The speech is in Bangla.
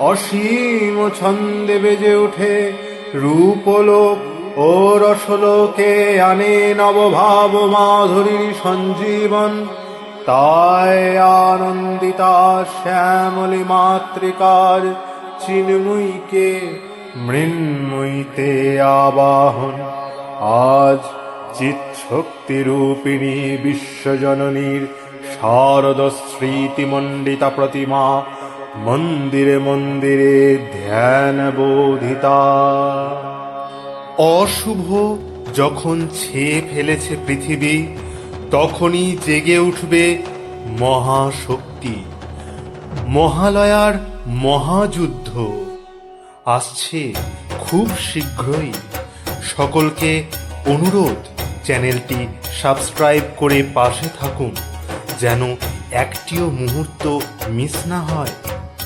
অসীম ছন্দে বেজে ওঠে রূপলোক ও রসলোকে আনে নবভাব মাধুরীর সঞ্জীবন। তাই আনন্দিতা শ্যামলী মাতৃকার চিন্ময়ীকে মৃন্ময়ীতে আবাহন। আজ চিৎশক্তিরূপিণী বিশ্বজননীর শারদ স্মৃতিমণ্ডিতা প্রতিমা মন্দিরে মন্দিরে ধ্যান বোধিতা। অশুভ যখন ছেয়ে ফেলেছে পৃথিবী, তখনই জেগে উঠবে মহাশক্তি। মহালয়ার মহাযুদ্ধ আসছে খুব শীঘ্রই। সকলকে অনুরোধ, চ্যানেলটি সাবস্ক্রাইব করে পাশে থাকুন, যেন একটিও মুহূর্ত মিস না হয়।